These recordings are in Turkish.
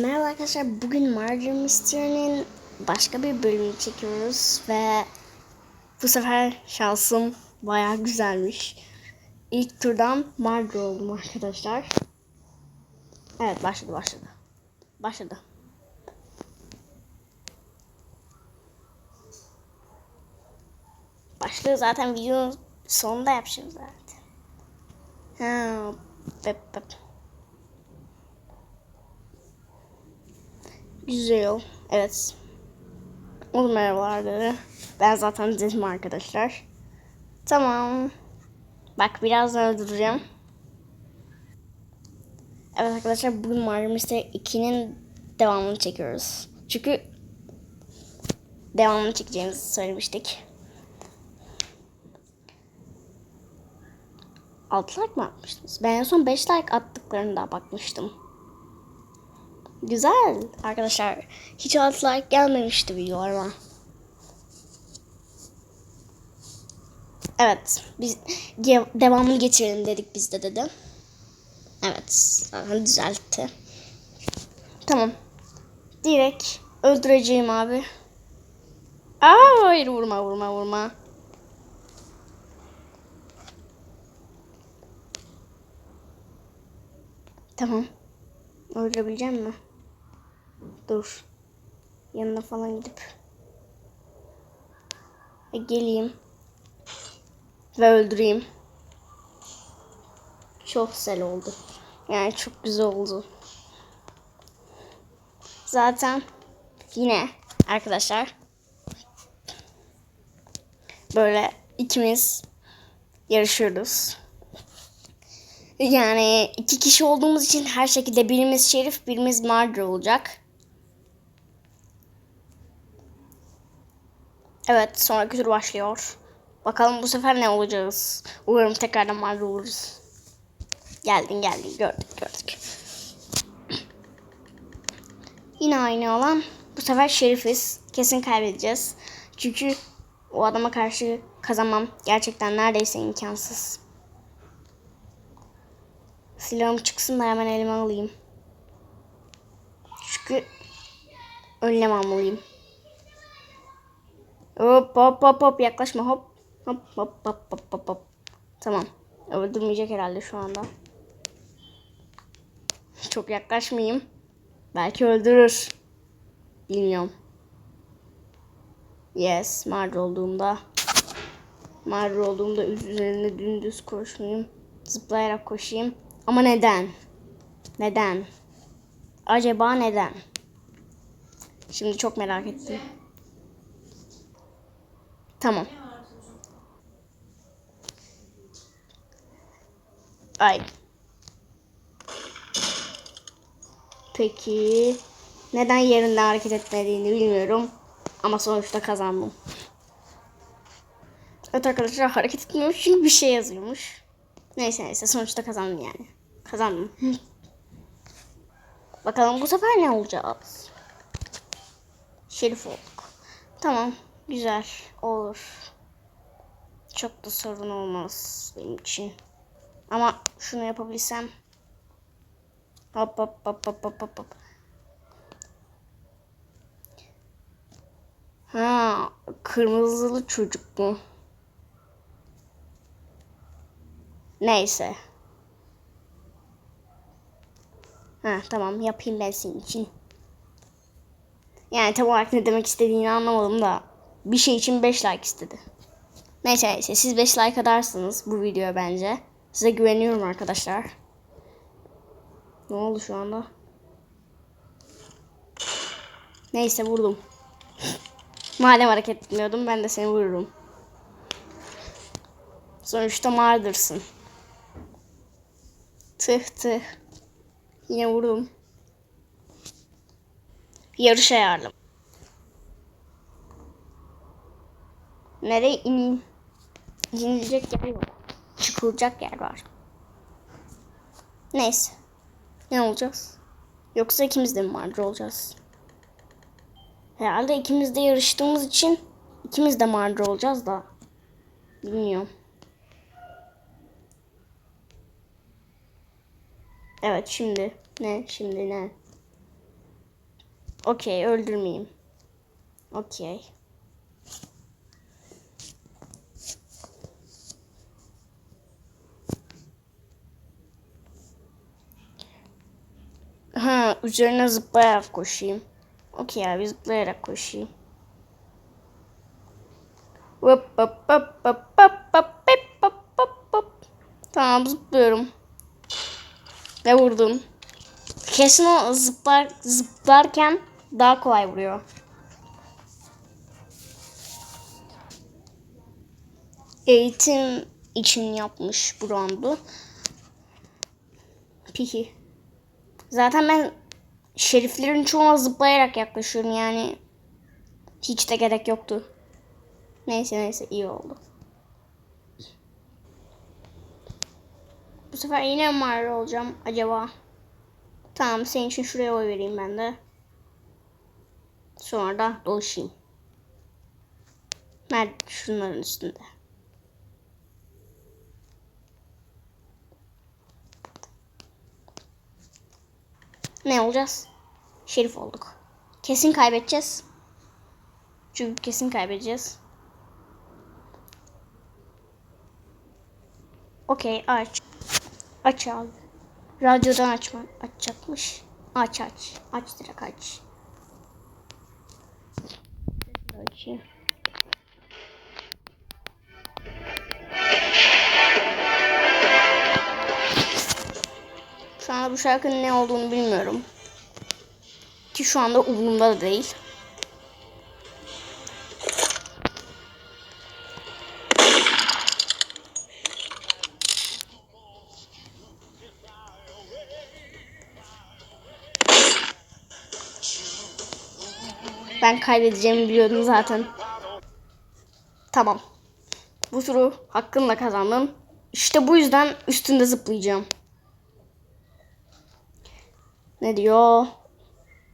Merhaba arkadaşlar. Bugün Murder Mystery'nin başka bir bölümünü çekiyoruz ve bu sefer şansım bayağı güzelmiş. İlk turdan murder oldum arkadaşlar. Evet başladı başladı. Başladı. Başlıyor zaten videonun sonunda yapacağım zaten. Ha, bep bep. Güzel. Evet. O merhabalar Ben zaten dedim arkadaşlar. Tamam. Bak birazdan öldüreceğim. Evet arkadaşlar bugün Mario Mystery 2'nin devamını çekiyoruz. Çünkü devamını çekeceğimizi söylemiştik. 6 like mı atmıştınız? Ben en son 5 like attıklarında bakmıştım. Güzel arkadaşlar. Hiç alt like gelmemişti videolarıma. Evet. Biz devamını geçirelim dedik biz de dedi. Evet. Zaten düzeltti. Tamam. Direkt öldüreceğim abi. Aa, hayır vurma vurma vurma. Tamam. Öldürebileceğim mi? Dur. Yanına falan gidip. E, geleyim. Ve öldüreyim. Çok güzel oldu. Yani çok güzel oldu. Zaten yine arkadaşlar böyle ikimiz yarışıyoruz. Yani iki kişi olduğumuz için her şekilde birimiz şerif, birimiz murder olacak. Evet, sonraki tur başlıyor. Bakalım bu sefer ne olacağız. Umarım tekrardan murder oluruz. Geldin geldin gördük gördük. Yine aynı olan bu sefer şerifiz. Kesin kaybedeceğiz. Çünkü o adama karşı kazanmam gerçekten neredeyse imkansız. Silahım çıksın da hemen elime alayım. Çünkü önlem almalıyım. Hop hop hop hop yaklaşma hop. Hop hop hop hop hop hop. Tamam. Öldürmeyecek herhalde şu anda. Çok yaklaşmayayım. Belki öldürür. Bilmiyorum. Yes, mağdur olduğumda. Mağdur olduğumda üzerine dümdüz koşmayayım. Zıplayarak koşayım. Ama neden? Neden? Acaba neden? Şimdi çok merak ettim. Tamam. Ay. Peki neden yerinden hareket etmediğini bilmiyorum. Ama sonuçta kazandım. Evet arkadaşlar hareket etmiyormuş çünkü bir şey yazıyormuş. Neyse neyse sonuçta kazandım yani. Kazandım. Bakalım bu sefer ne olacağız? Şerif olduk. Tamam. Güzel. Olur. Çok da sorun olmaz benim için. Ama şunu yapabilsem. Hop hop hop hop hop hop. hop. Ha, kırmızılı çocuk mu? Neyse. Ha tamam yapayım ben senin için. Yani tam olarak ne demek istediğini anlamadım da bir şey için 5 like istedi. Neyse neyse siz 5 like atarsınız bu videoya bence. Size güveniyorum arkadaşlar. Ne oldu şu anda? Neyse vurdum. Madem hareket etmiyordum ben de seni vururum. Sonuçta mardırsın. Tıh tıh. Yine vurdum. Yarış ayarlı. Nereye ineyim? İnilecek yer yok. Çıkılacak yer var. Neyse. Ne olacağız? Yoksa ikimiz de mi marca olacağız? Herhalde ikimiz de yarıştığımız için ikimiz de marca olacağız da. Bilmiyorum. Evet şimdi ne şimdi ne? Okey öldürmeyeyim. Okey. Ha üzerine zıplayarak koşayım. Okey abi zıplayarak koşayım. Hop hop hop hop hop hop hop hop hop. Tamam zıplıyorum. Ve vurdum. Kesin o zıplar, zıplarken daha kolay vuruyor. Eğitim için yapmış bu roundu. Pihi. Zaten ben şeriflerin çoğuna zıplayarak yaklaşıyorum yani. Hiç de gerek yoktu. Neyse neyse iyi oldu. Bu sefer yine Mario olacağım acaba? Tamam senin için şuraya oy vereyim ben de. Sonra da dolaşayım. Nerede? Şunların üstünde. Ne olacağız? Şerif olduk. Kesin kaybedeceğiz. Çünkü kesin kaybedeceğiz. Okey aç. Aç abi. Radyodan açma açacakmış. Aç aç. Aç direkt aç. Açayım. Şu anda bu şarkının ne olduğunu bilmiyorum. Ki şu anda umurumda da değil. Ben kaybedeceğimi biliyordum zaten. Tamam. Bu turu hakkımla kazandım. İşte bu yüzden üstünde zıplayacağım. Ne diyor?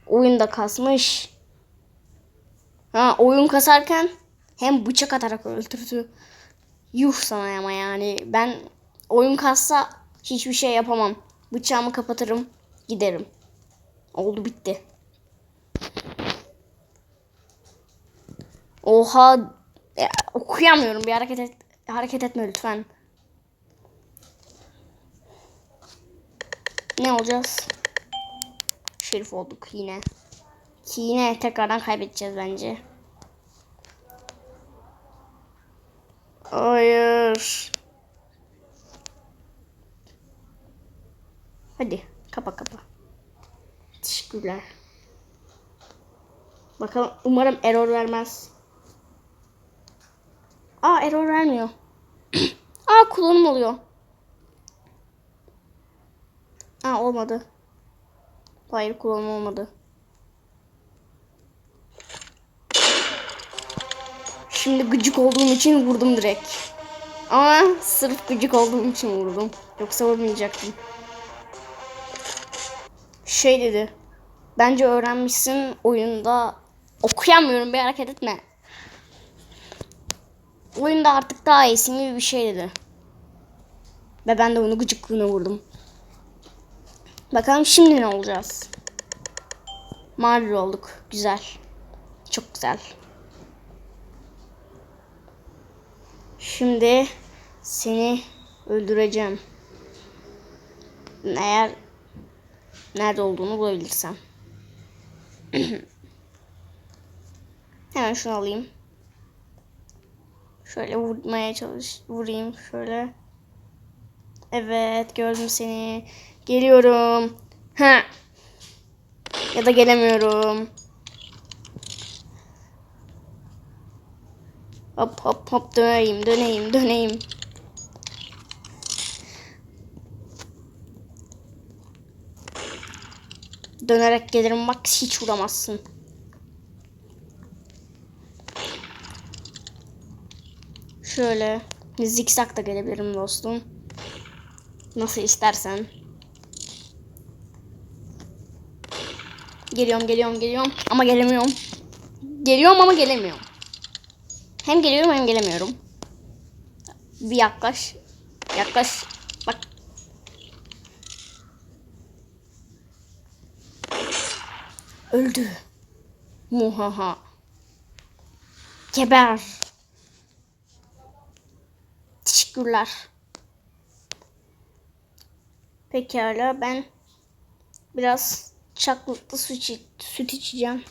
Oyunda kasmış. Ha oyun kasarken hem bıçak atarak öldürdü. Yuh sana ama yani. Ben oyun kassa hiçbir şey yapamam. Bıçağımı kapatırım giderim. Oldu bitti. Oha ya, okuyamıyorum bir hareket et, hareket etme lütfen. Ne olacağız? Şerif olduk yine. Ki yine tekrardan kaybedeceğiz bence. Hayır. Hadi kapa kapa. Teşekkürler. Bakalım umarım error vermez. Aa error vermiyor. Aa kullanım oluyor. Aa olmadı. Hayır kullanım olmadı. Şimdi gıcık olduğum için vurdum direkt. Ama sırf gıcık olduğum için vurdum. Yoksa vurmayacaktım. Şey dedi. Bence öğrenmişsin oyunda. Okuyamıyorum bir hareket etme. Oyunda artık daha iyisin gibi bir şey dedi. Ve ben de onu gıcıklığına vurdum. Bakalım şimdi ne olacağız? Mario olduk. Güzel. Çok güzel. Şimdi seni öldüreceğim. Eğer nerede olduğunu bulabilirsem. Hemen şunu alayım. Şöyle vurmaya çalış. Vurayım şöyle. Evet gördüm seni. Geliyorum. Ha. Ya da gelemiyorum. Hop hop hop döneyim döneyim döneyim. Dönerek gelirim bak hiç vuramazsın. Şöyle zikzak da gelebilirim dostum. Nasıl istersen. Geliyorum geliyorum geliyorum ama gelemiyorum. Geliyorum ama gelemiyorum. Hem geliyorum hem gelemiyorum. Bir yaklaş. Yaklaş. Bak. Öldü. Muhaha. Geber. Teşekkürler. Pekala ben biraz çaklıklı süt, süt içeceğim.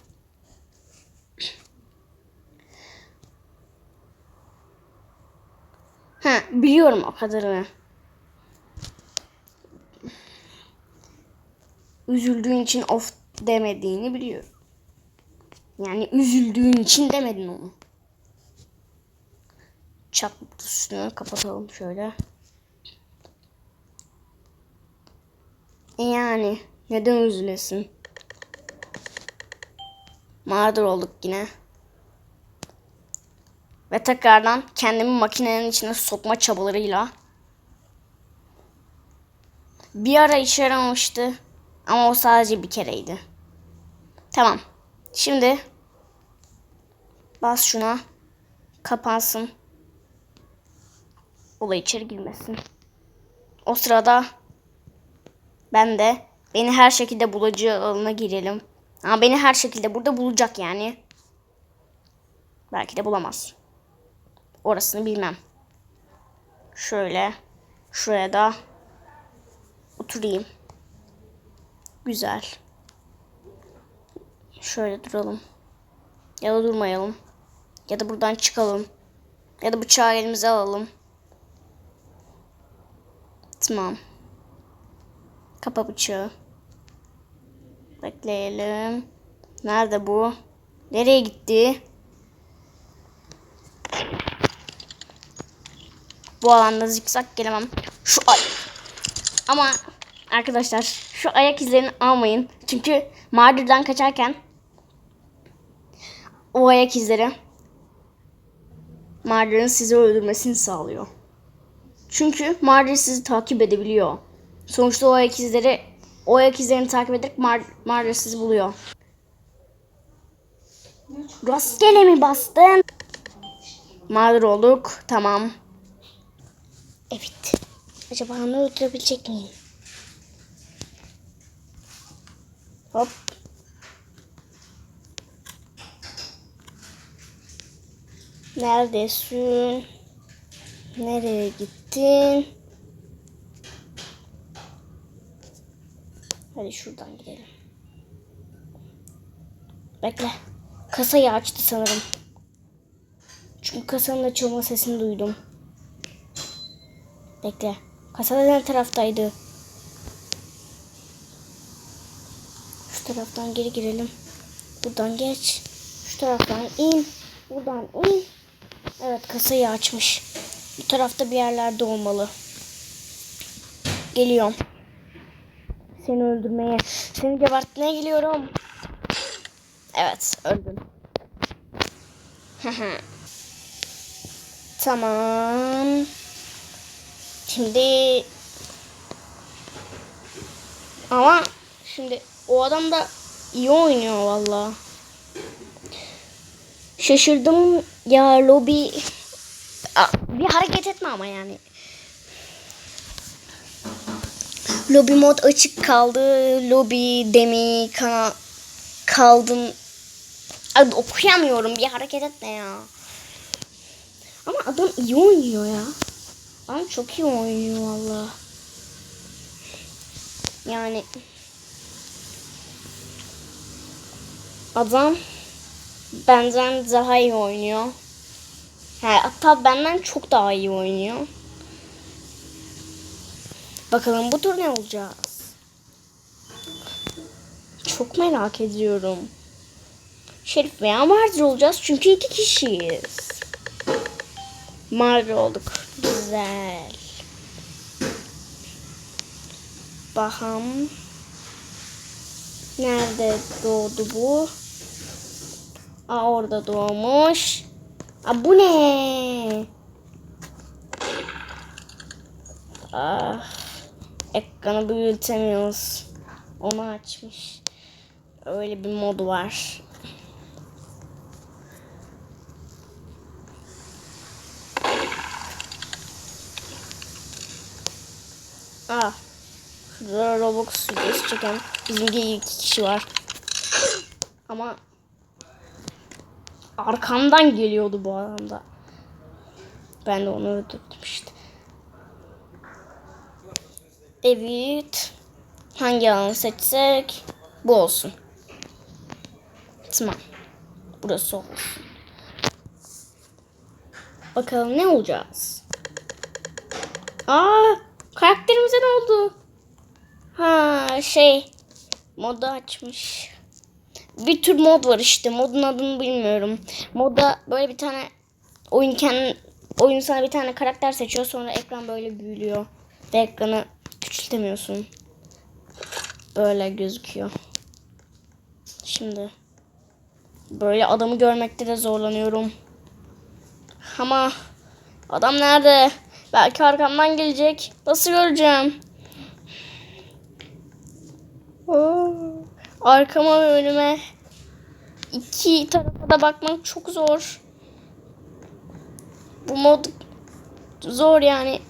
Ha biliyorum o kadarını. Üzüldüğün için of demediğini biliyorum. Yani üzüldüğün için demedin onu. Çaklıklı sütünü kapatalım şöyle. Yani neden üzülesin? Mağdur olduk yine. Ve tekrardan kendimi makinenin içine sokma çabalarıyla. Bir ara işe yaramıştı. Ama o sadece bir kereydi. Tamam. Şimdi bas şuna. Kapansın. Olay içeri girmesin. O sırada ben de beni her şekilde bulacağı alanına girelim. Ama beni her şekilde burada bulacak yani. Belki de bulamaz. Orasını bilmem. Şöyle. Şuraya da oturayım. Güzel. Şöyle duralım. Ya da durmayalım. Ya da buradan çıkalım. Ya da bıçağı elimize alalım. Tamam. Kapa bıçağı. Bekleyelim. Nerede bu? Nereye gitti? Bu alanda zikzak gelemem. Şu ay. Ama arkadaşlar şu ayak izlerini almayın. Çünkü mağdurdan kaçarken o ayak izleri mağdurun sizi öldürmesini sağlıyor. Çünkü mağdur sizi takip edebiliyor. Sonuçta o ayak izleri o ayak izlerini takip ederek mağdur, mağdur sizi buluyor. Rastgele mi bastın? Mağdur olduk. Tamam. Evet. Acaba onu öldürebilecek miyim? Hop. Neredesin? Nereye gittin? Hadi şuradan gidelim. Bekle. Kasayı açtı sanırım. Çünkü kasanın açılma sesini duydum. Bekle. Kasada ne taraftaydı? Şu taraftan geri girelim. Buradan geç. Şu taraftan in. Buradan in. Evet kasayı açmış. Bu tarafta bir yerlerde olmalı. Geliyorum. Seni öldürmeye. Seni gebertmeye geliyorum. Evet öldüm. tamam. Şimdi ama şimdi o adam da iyi oynuyor valla. Şaşırdım ya lobi bir hareket etme ama yani. Lobi mod açık kaldı. Lobi demi kana kaldım. Ay, okuyamıyorum. Bir hareket etme ya. Ama adam iyi oynuyor ya. Adam çok iyi oynuyor valla. Yani adam benden daha iyi oynuyor. He, hatta benden çok daha iyi oynuyor. Bakalım bu tur ne olacağız? Çok merak ediyorum. Şerif veya Mardır olacağız çünkü iki kişiyiz. Mardır olduk. Güzel. Baham. Nerede doğdu bu? Aa orada doğmuş. Aa bu ne? Ah. Ekranı büyütemiyoruz. Onu açmış. Öyle bir mod var. Ah. Şurada Roblox videosu çeken bizim gibi iki kişi var. Ama arkamdan geliyordu bu adam da. Ben de onu öldürdüm işte. Evet. Hangi alanı seçsek? Bu olsun. Tamam. Burası olsun. Bakalım ne olacağız? Aa, karakterimize ne oldu? Ha, şey modu açmış. Bir tür mod var işte. Modun adını bilmiyorum. Moda böyle bir tane oyun kendi oyun sana bir tane karakter seçiyor sonra ekran böyle büyülüyor ve ekranı küçültemiyorsun. Böyle gözüküyor. Şimdi böyle adamı görmekte de zorlanıyorum. Ama adam nerede? Belki arkamdan gelecek. Nasıl göreceğim? Arkama ve önüme iki tarafa da bakmak çok zor. Bu mod zor yani.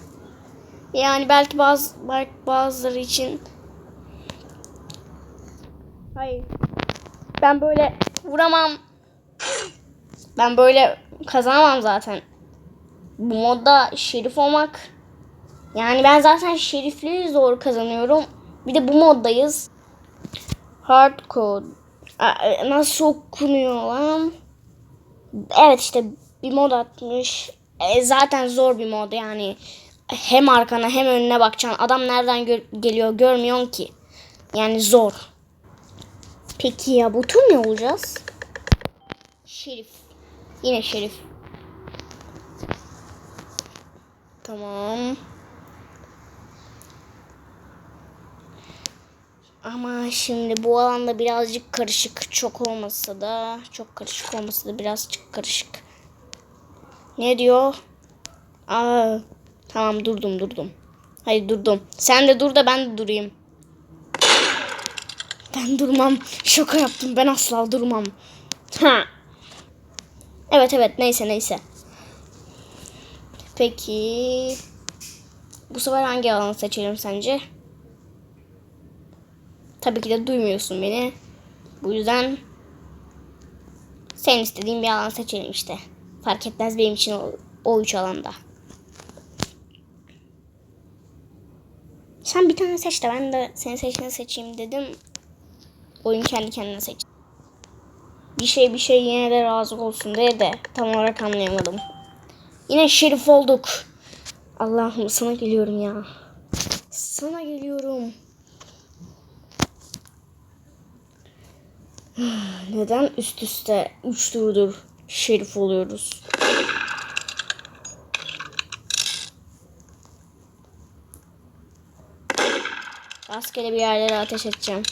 Yani belki bazı belki bazıları için Hayır. Ben böyle vuramam. Ben böyle kazanamam zaten. Bu modda şerif olmak yani ben zaten şerifliği zor kazanıyorum. Bir de bu moddayız. Hardcore. Aa, Nasıl okunuyor lan? Evet işte bir mod atmış. E, zaten zor bir mod yani. Hem arkana hem önüne bakacaksın. Adam nereden gö- geliyor görmüyorsun ki. Yani zor. Peki ya bu tur ne olacağız? Şerif. Yine şerif. Tamam. Ama şimdi bu alanda birazcık karışık. Çok olmasa da, çok karışık olmasa da birazcık karışık. Ne diyor? Aa, tamam durdum durdum. Hayır durdum. Sen de dur da ben de durayım. Ben durmam. Şaka yaptım. Ben asla durmam. Ha. Evet evet neyse neyse. Peki. Bu sefer hangi alanı seçelim sence? Tabii ki de duymuyorsun beni. Bu yüzden sen istediğin bir alan seçelim işte. Fark etmez benim için o, o üç alanda. Sen bir tane seç de ben de senin seçtiğini seçeyim dedim. Oyun kendi kendine seç. Bir şey bir şey yine de razı olsun diye de tam olarak anlayamadım. Yine şerif olduk. Allah'ım sana geliyorum ya. Sana geliyorum. Neden üst üste 3 turdur şerif oluyoruz? Rastgele bir yerlere ateş edeceğim.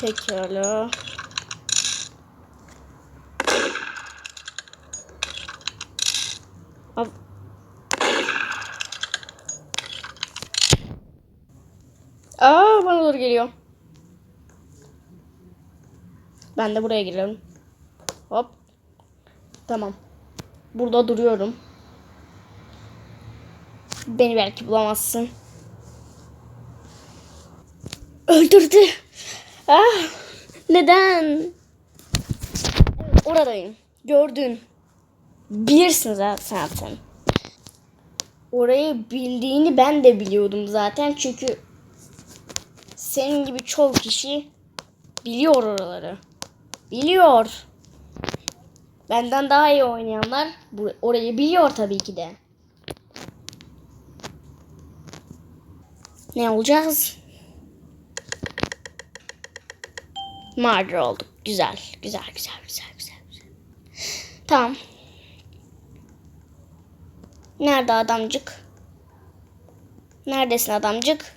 Pekala. Ab- Aa bana doğru geliyor. Ben de buraya girelim. Hop. Tamam. Burada duruyorum. Beni belki bulamazsın. Öldürdü. Ah, neden? Oradayım. Gördün. Bilirsin zaten. Orayı bildiğini ben de biliyordum zaten. Çünkü senin gibi çok kişi biliyor oraları. Biliyor. Benden daha iyi oynayanlar orayı biliyor tabii ki de. Ne olacağız? Mağdur olduk. Güzel. Güzel, güzel, güzel, güzel, güzel. Tamam. Nerede adamcık? Neredesin adamcık?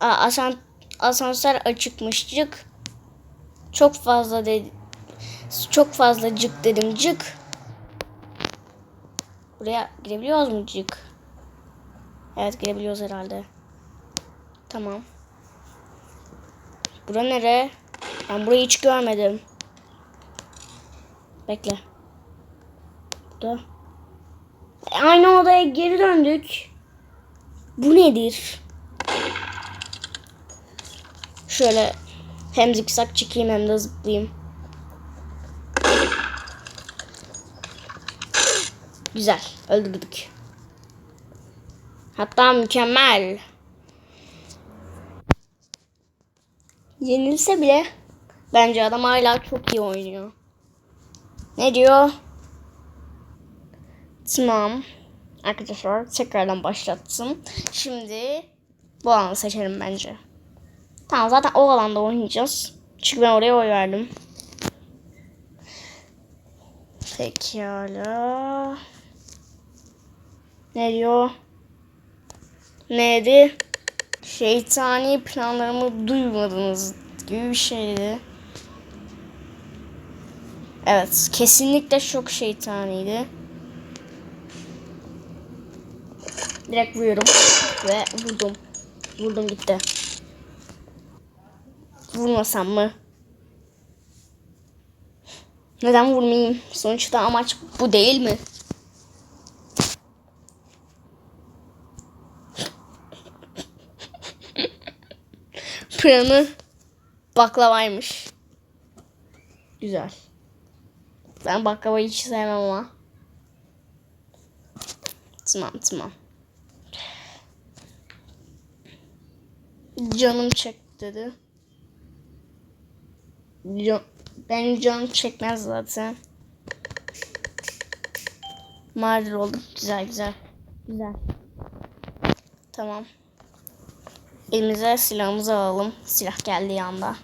Aa, asan, asansör açıkmışcık. Çok fazla dedi. Çok fazla cık dedim cık. Buraya girebiliyoruz mu cık? Evet girebiliyoruz herhalde. Tamam. Bura nere? Ben burayı hiç görmedim. Bekle. Burada. E, Aynı odaya geri döndük. Bu nedir? Şöyle Hem zikzak çekeyim hem de zıplayayım. Güzel. Öldürdük. Hatta mükemmel. Yenilse bile bence adam hala çok iyi oynuyor. Ne diyor? Tamam. Arkadaşlar tekrardan başlattım. Şimdi bu alanı seçelim bence. Tamam zaten o alanda oynayacağız. Çünkü ben oraya oy verdim. Pekala. Ne diyor? Neydi? Şeytani planlarımı duymadınız gibi bir şeydi. Evet, kesinlikle çok şeytaniydi. Direkt vuruyorum ve vurdum. Vurdum gitti. Vurmasam mı? Neden vurmayayım? Sonuçta amaç bu değil mi? Planı baklavaymış. Güzel. Ben baklavayı hiç sevmem ama. Tamam tamam. Canım çek dedi. Can, canım çekmez zaten. Mağdur oldum. Güzel güzel. Güzel. Tamam. Elimize silahımızı alalım. Silah geldiği anda.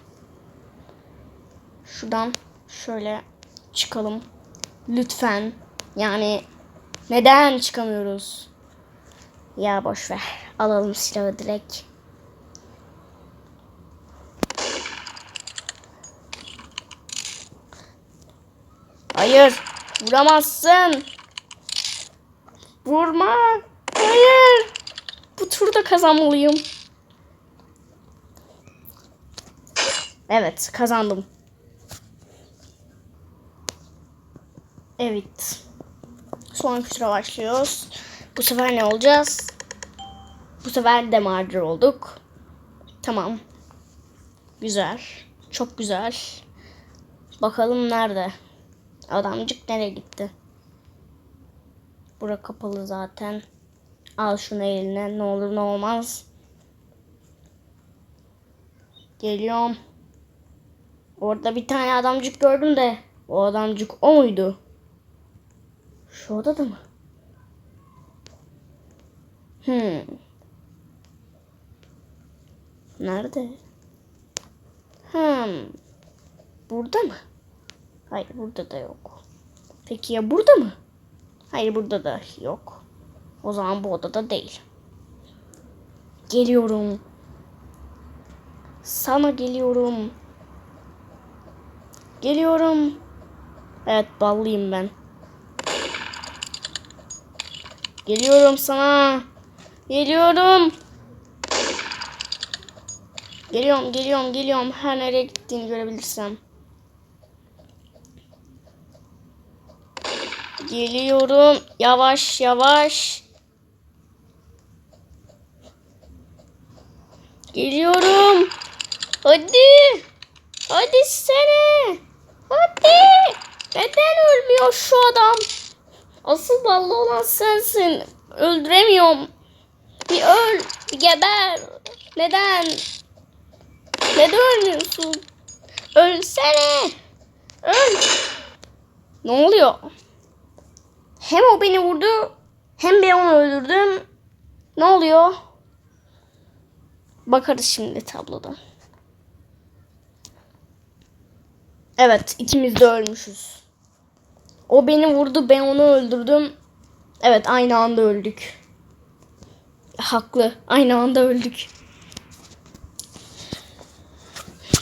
Şuradan şöyle çıkalım. Lütfen. Yani neden çıkamıyoruz? Ya boş ver. Alalım silahı direkt. Hayır. Vuramazsın. Vurma. Hayır. Bu turda kazanmalıyım. Evet kazandım. Evet. Sonraki tura başlıyoruz. Bu sefer ne olacağız? Bu sefer de mağdur olduk. Tamam. Güzel. Çok güzel. Bakalım nerede? Adamcık nereye gitti? Bura kapalı zaten. Al şunu eline. Ne olur ne olmaz. Geliyorum. Orada bir tane adamcık gördüm de. O adamcık o muydu? Şu odada mı? Hmm. Nerede? Hmm. Burada mı? Hayır burada da yok. Peki ya burada mı? Hayır burada da yok. O zaman bu odada değil. Geliyorum. Sana geliyorum. Geliyorum. Evet ballıyım ben. Geliyorum sana. Geliyorum. Geliyorum, geliyorum, geliyorum. Her nereye gittiğini görebilirsem. Geliyorum. Yavaş, yavaş. Geliyorum. Hadi. Hadi sene. Hadi. Neden ölmüyor şu adam? Asıl ballı olan sensin. Öldüremiyorum. Bir öl. Bir geber. Neden? Neden ölmüyorsun? Ölsene. Öl. Ne oluyor? Hem o beni vurdu hem ben onu öldürdüm. Ne oluyor? Bakarız şimdi tabloda. Evet ikimiz de ölmüşüz. O beni vurdu ben onu öldürdüm. Evet aynı anda öldük. Haklı. Aynı anda öldük.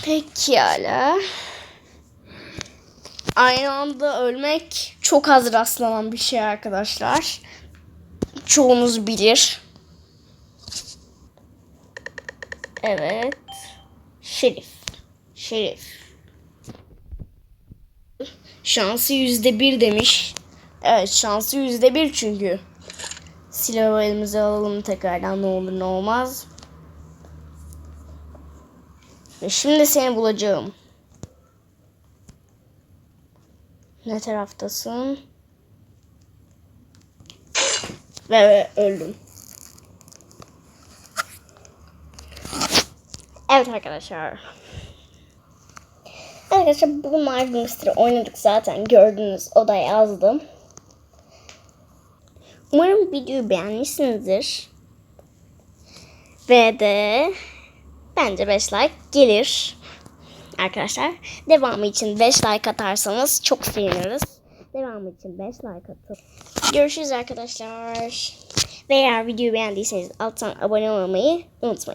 Pekala. Aynı anda ölmek çok az rastlanan bir şey arkadaşlar. Çoğunuz bilir. Evet. Şerif. Şerif. Şansı yüzde bir demiş. Evet şansı yüzde bir çünkü. Silahı elimize alalım tekrardan ne olur ne olmaz. Ve şimdi seni bulacağım. Ne taraftasın? Ve öldüm. Evet arkadaşlar. Arkadaşlar bu Marvel oynadık zaten gördünüz. O da yazdım. Umarım videoyu beğenmişsinizdir. Ve de bence 5 like gelir. Arkadaşlar devamı için 5 like atarsanız çok seviniriz. Devamı için 5 like atın. Görüşürüz arkadaşlar. Ve eğer videoyu beğendiyseniz alttan abone olmayı unutmayın.